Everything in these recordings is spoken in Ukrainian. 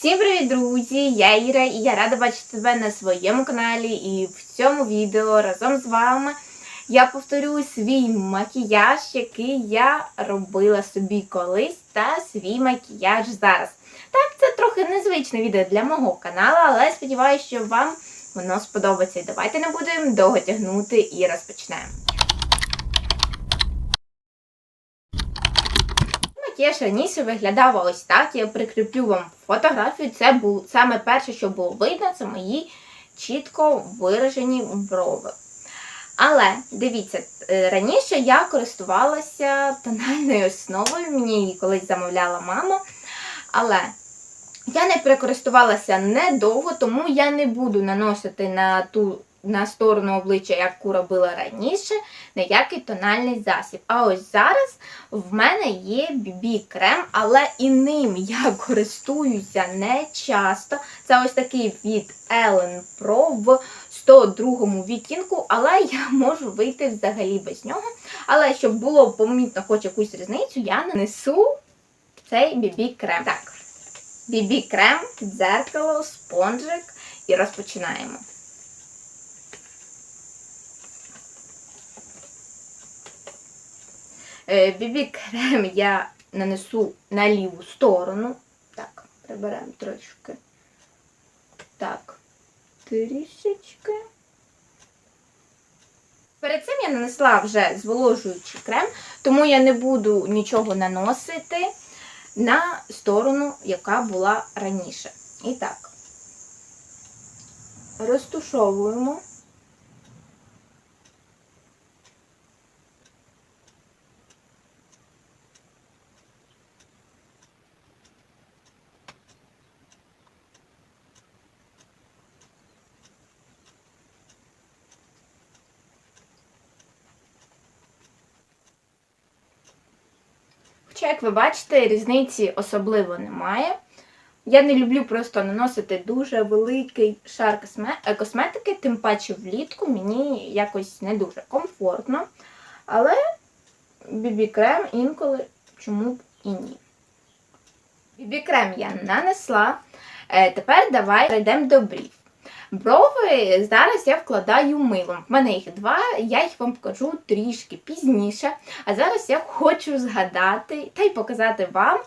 Всім привіт, друзі! Я Іра і я рада бачити тебе на своєму каналі. І в цьому відео разом з вами я повторю свій макіяж, який я робила собі колись, та свій макіяж зараз. Так, це трохи незвичне відео для мого каналу, але сподіваюся, що вам воно сподобається. І давайте не будемо довго тягнути і розпочнемо. Макіяж раніше виглядав ось так. Я прикріплю вам фотографію. Це був саме перше, що було видно, це мої чітко виражені брови. Але дивіться, е, раніше я користувалася тональною основою, мені її колись замовляла мама. Але я не прикористувалася недовго, тому я не буду наносити на ту на сторону обличчя, яку робила раніше, ніякий тональний засіб. А ось зараз в мене є BB крем, але і ним я користуюся не часто. Це ось такий від Ellen Pro в 102 відтінку, але я можу вийти взагалі без нього. Але щоб було помітно хоч якусь різницю, я нанесу цей BB крем. Так, BB крем, дзеркало, спонжик і розпочинаємо. Бібі крем я нанесу на ліву сторону. Так, приберемо трошки. Так, трішечки. Перед цим я нанесла вже зволожуючий крем, тому я не буду нічого наносити на сторону, яка була раніше. І так, розтушовуємо. Хоча, як ви бачите, різниці особливо немає. Я не люблю просто наносити дуже великий шар е, косметики, тим паче влітку мені якось не дуже комфортно. Але бібі-крем інколи чому б і ні. Бібі-крем я нанесла. Е, Тепер давай перейдемо до брів. Брови зараз я вкладаю милом. В мене їх два, я їх вам покажу трішки пізніше. А зараз я хочу згадати та й показати вам,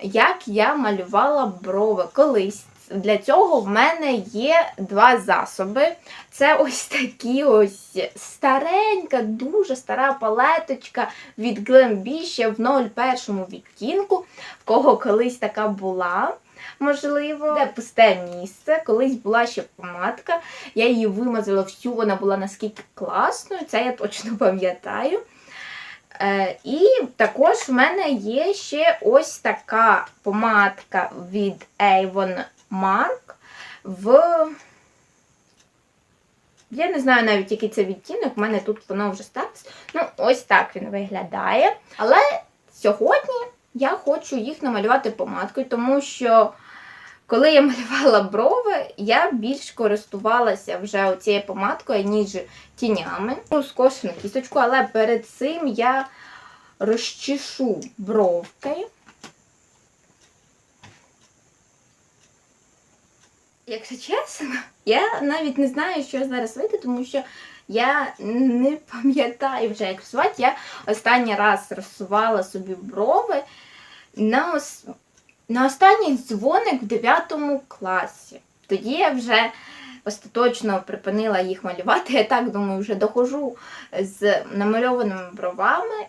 як я малювала брови колись. Для цього в мене є два засоби. Це ось такі ось старенька, дуже стара палеточка від Glambi ще в 01 відтінку, в кого колись така була. Можливо, де пусте місце. Колись була ще помадка. Я її вимазала всю, вона була наскільки класною, це я точно пам'ятаю. Е, і також в мене є ще ось така помадка від Avon Mark в. Я не знаю навіть, який це відтінок, в мене тут воно вже сталося. Ну, ось так він виглядає. Але сьогодні я хочу їх намалювати помадкою, тому що коли я малювала брови, я більш користувалася вже цією помадкою, ніж тінями. Ну, скошену кісточку, але перед цим я розчешу бровки. Якщо чесно, я навіть не знаю, що зараз вийде, тому що я не пам'ятаю вже, як рисувати. Я останній раз рисувала собі брови на, ос... на останній дзвоник в 9 класі. Тоді я вже остаточно припинила їх малювати. Я так думаю, вже доходжу з намальованими бровами.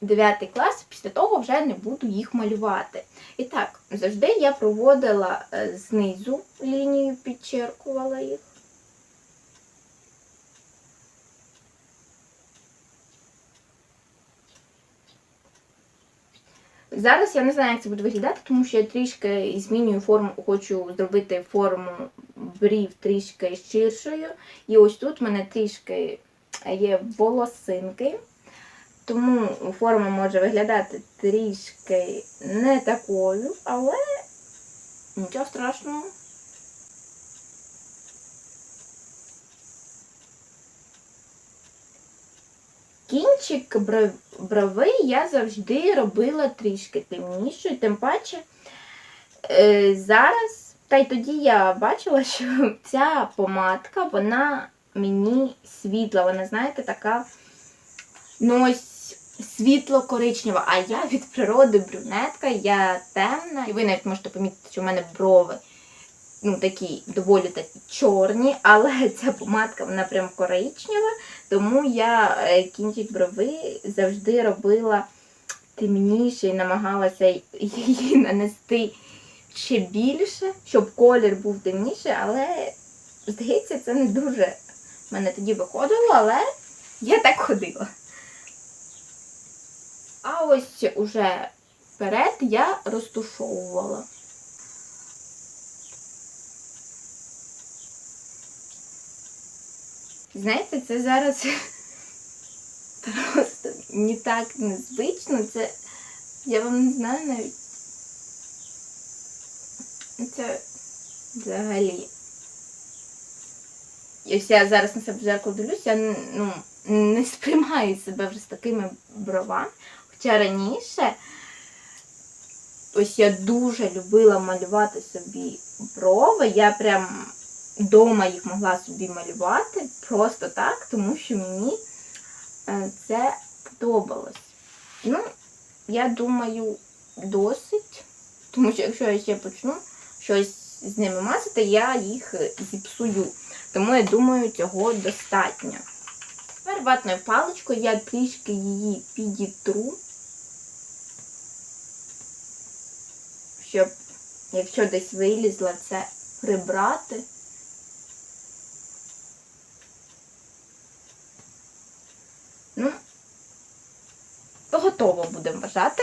9 клас, після того вже не буду їх малювати. І так, завжди я проводила е, знизу лінію, підчеркувала їх. Зараз я не знаю, як це буде виглядати, тому що я трішки змінюю форму, хочу зробити форму брів трішки ширшою. І ось тут в мене трішки є волосинки. Тому форма може виглядати трішки не такою, але нічого страшного. Кінчик бров- брови я завжди робила трішки темнішою, тим паче е, зараз, та й тоді я бачила, що ця помадка, вона мені світла. Вона, знаєте, така ну ось світло-коричнева. А я від природи брюнетка, я темна. І ви навіть можете помітити, що в мене брови ну, такі доволі такі чорні, але ця помадка вона прям коричнева, тому я е, кінчик брови завжди робила темніше і намагалася її нанести ще більше, щоб колір був темніший, але здається, це не дуже в мене тоді виходило, але я так ходила. А ось уже вперед я розтушовувала. Знаєте, це зараз просто не так незвично. Це я вам не знаю навіть. Це взагалі. Ось я зараз на себе в зеркало дивлюсь, я ну, не сприймаю себе вже з такими бровами. Хоча раніше ось я дуже любила малювати собі брови. Я прям вдома їх могла собі малювати просто так, тому що мені е, це подобалось. Ну, я думаю, досить. Тому що якщо я ще почну щось з ними мазати, я їх зіпсую. Тому я думаю, цього достатньо. Тепер ватною паличкою я трішки її підітру, щоб, якщо десь вилізла, це прибрати. Ну, то вважати.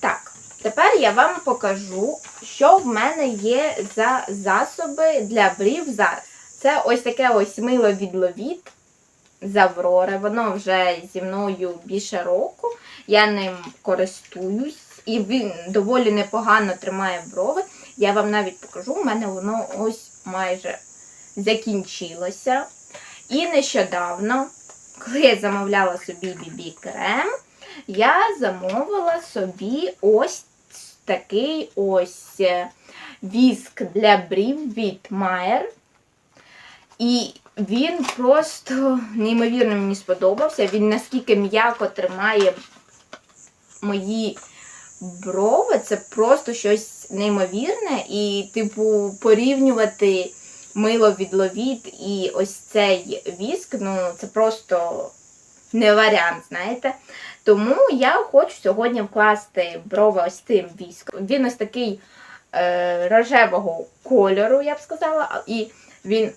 Так, тепер я вам покажу, що в мене є за засоби для брів зараз. Це ось таке ось мило від Ловіт з Аврори. Воно вже зі мною більше року. Я ним користуюсь. І він доволі непогано тримає брови. Я вам навіть покажу, у мене воно ось майже закінчилося. І нещодавно, коли я замовляла собі бібі крем, я замовила собі ось такий ось е, віск для брів від Майер. І він просто неймовірно мені сподобався. Він наскільки м'яко тримає мої брови, це просто щось неймовірне. І, типу, порівнювати мило від ловіт і ось цей віск, ну, це просто не варіант, знаєте. Тому я хочу сьогодні вкласти брови ось цим віском. Він ось такий е, рожевого кольору, я б сказала, і він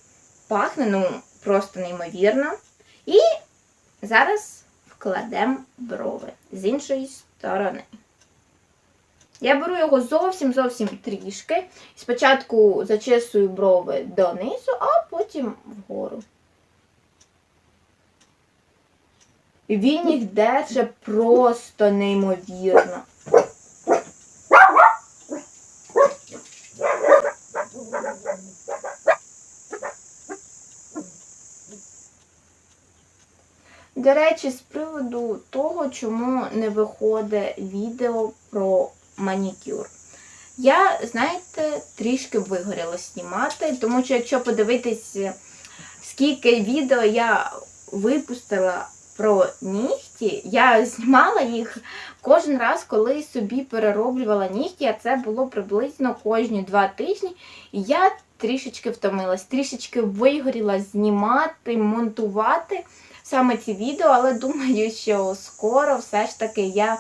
пахне ну, просто неймовірно. І зараз вкладемо брови з іншої сторони. Я беру його зовсім-зовсім трішки. Спочатку зачесую брови донизу, а потім вгору. Він їх держить просто неймовірно. До речі, з приводу того, чому не виходить відео про манікюр. Я, знаєте, трішки вигоріла знімати, тому що якщо подивитись, скільки відео я випустила про нігті, я знімала їх кожен раз, коли собі перероблювала нігті, а це було приблизно кожні два тижні. І я трішечки втомилась, трішечки вигоріла знімати, монтувати саме ці відео, але думаю, що скоро все ж таки я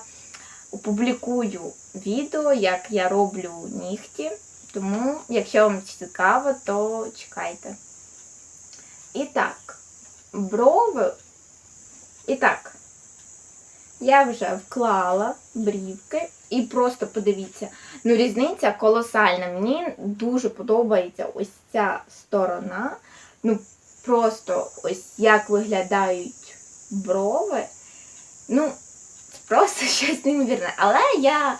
опублікую відео, як я роблю нігті. Тому, якщо вам цікаво, то чекайте. І так, брови. І так, я вже вклала брівки і просто подивіться, ну різниця колосальна. Мені дуже подобається ось ця сторона. Ну, просто ось як виглядають брови. Ну, просто щось неймовірне. Але я,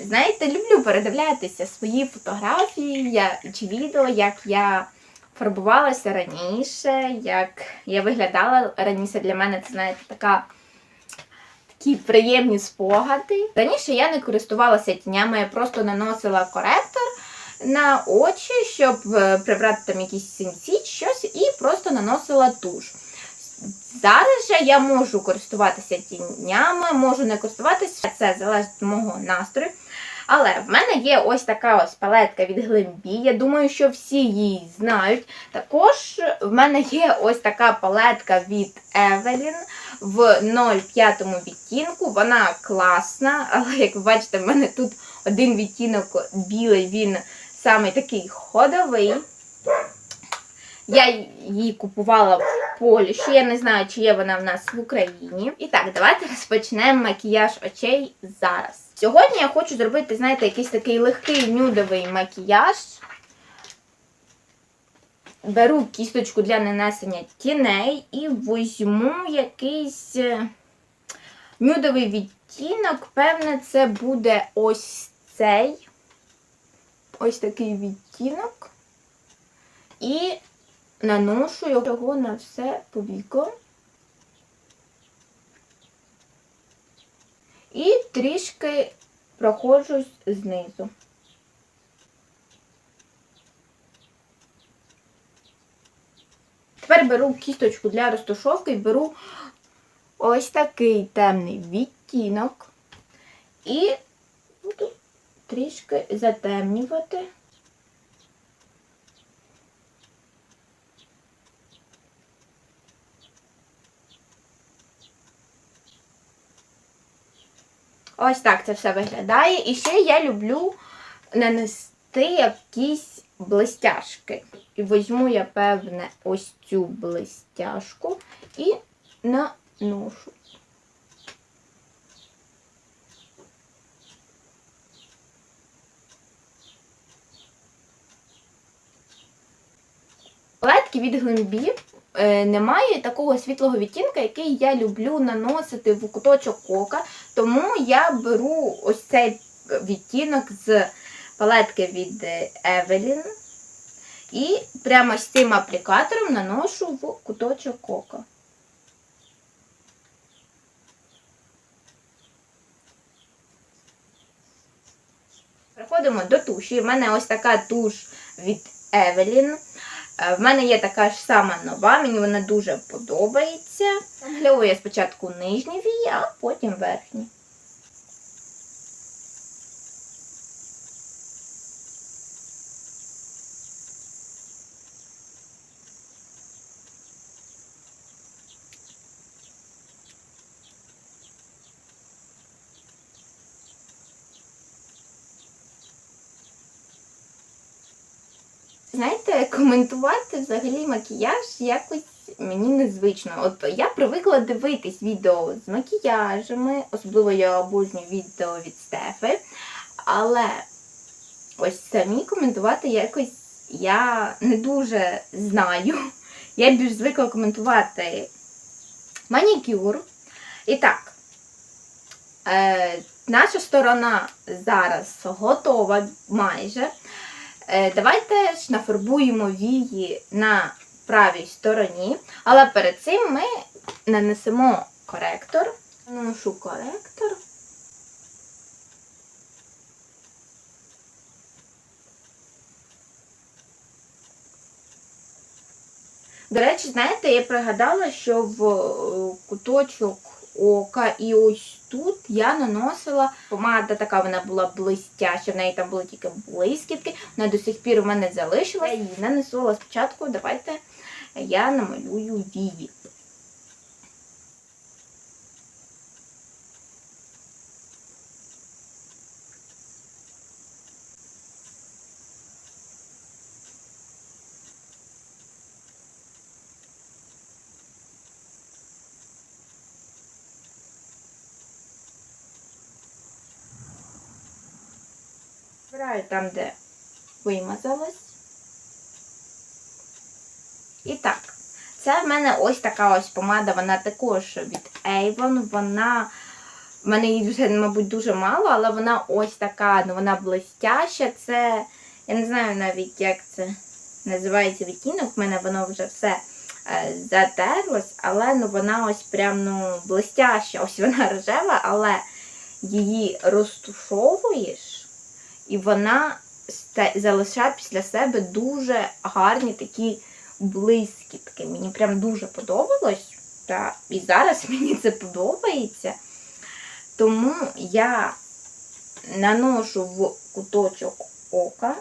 знаєте, люблю передивлятися свої фотографії я, чи відео, як я фарбувалася раніше, як я виглядала раніше. Для мене це, знаєте, така. Такі приємні спогади. Раніше я не користувалася тінями, я просто наносила коректор, на очі, щоб е, прибрати там якісь синці, щось, і просто наносила туш. Зараз же я можу користуватися тінями, можу не користуватися, це залежить від мого настрою. Але в мене є ось така ось палетка від Глембі. Я думаю, що всі її знають. Також в мене є ось така палетка від Evelyn в 0,5 відтінку. Вона класна, але як ви бачите, в мене тут один відтінок білий, він саме такий ходовий. Я її купувала в Польщі. Я не знаю, чи є вона в нас в Україні. І так, давайте розпочнемо макіяж очей зараз. Сьогодні я хочу зробити, знаєте, якийсь такий легкий нюдовий макіяж. Беру кісточку для нанесення тіней і візьму якийсь е, нюдовий відтінок. Певне, це буде ось цей. Ось такий відтінок. І наношу його на все повіко. І трішки проходжусь знизу. Тепер беру кісточку для розташовки і беру ось такий темний відтінок і буду трішки затемнювати. Ось так це все виглядає. І ще я люблю нанести якісь блистяшки. І візьму я, певне, ось цю блистяшку і наношу. Палетки від Глембі е, немає такого світлого відтінка, який я люблю наносити в куточок ока. Тому я беру ось цей відтінок з палетки від Evelyn і прямо з цим аплікатором наношу в куточок ока. Переходимо до туші. У мене ось така туш від Evelyn. Е, В мене є така ж сама нова, мені вона дуже подобається. Замальовую я спочатку нижні вії, а потім верхні. Знаєте, коментувати взагалі макіяж якось мені незвично. От я привикла дивитись відео з макіяжами, особливо я обожнюю відео від Стефи. Але ось самі коментувати якось я не дуже знаю. Я більш звикла коментувати манікюр. І так, е, наша сторона зараз готова майже. Е, Давайте ж нафарбуємо вії на правій стороні, але перед цим ми нанесемо коректор. Наношу коректор. До речі, знаєте, я пригадала, що в е, куточок ока і ось тут я наносила помада така, вона була блистяща, в неї там були тільки блискітки, вона до сих пір у мене залишилась. Я її нанесу, спочатку давайте я намалюю вії. Збираю там, де вимазалась. І так, це в мене ось така ось помада, вона також від Avon. Вона, в мене її вже, мабуть, дуже мало, але вона ось така, ну вона блистяща. Це, я не знаю навіть, як це називається відтінок. В мене воно вже все е, затерлось, але ну, вона ось прям ну, блистяща. Ось вона рожева, але її розтушовуєш. І вона залишає після себе дуже гарні такі блискітки. Мені прям дуже подобалось. Та, і зараз мені це подобається. Тому я наношу в куточок ока,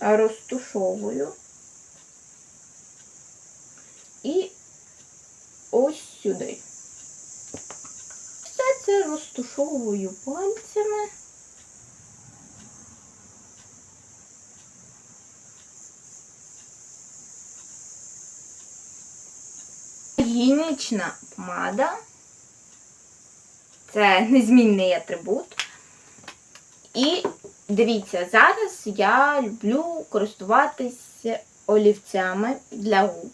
розтушовую і ось сюди. Все це розтушовую пальцями. Гігієнічна помада. Це незмінний атрибут. І дивіться, зараз я люблю користуватися олівцями для губ.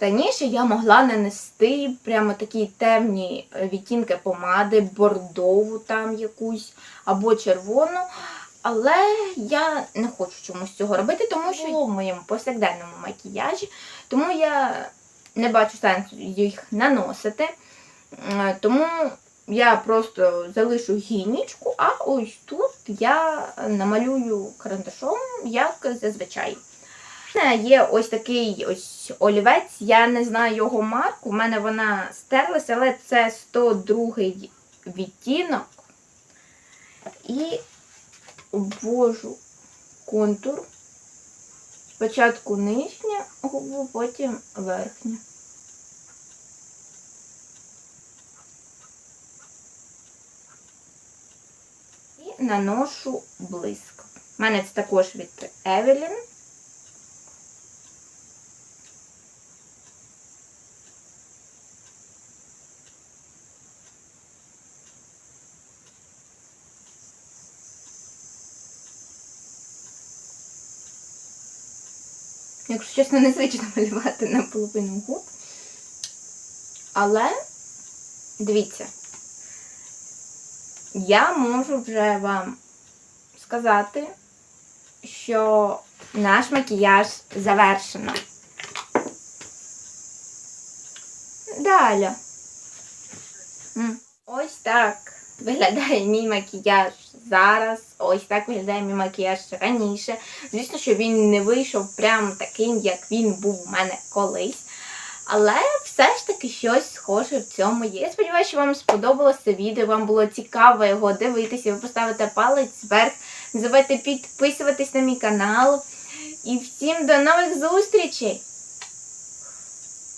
Раніше я могла нанести прямо такі темні відтінки помади, бордову там якусь або червону. Але я не хочу чомусь цього робити, тому що в моєму повсякденному макіяжі, тому я не бачу сенсу їх наносити. Е, Тому я просто залишу гінічку, а ось тут я намалюю карандашом, як зазвичай. Є ось такий ось олівець, я не знаю його марку, у мене вона стерлася, але це 102 відтінок. І обвожу контур. Спочатку нижня губу, потім верхня. І наношу блиск. У мене це також від Evelyn. Якщо чесно, незвично малювати на половину губ. Але дивіться, я можу вже вам сказати, що наш макіяж завершено. Далі. Ось так виглядає мій макіяж зараз. Ось так виглядає мій макіяж раніше. Звісно, що він не вийшов прям таким, як він був у мене колись. Але все ж таки щось схоже в цьому є. Я сподіваюся, що вам сподобалося відео, вам було цікаво його дивитися, ви поставите палець вверх. Не забувайте підписуватись на мій канал. І всім до нових зустрічей!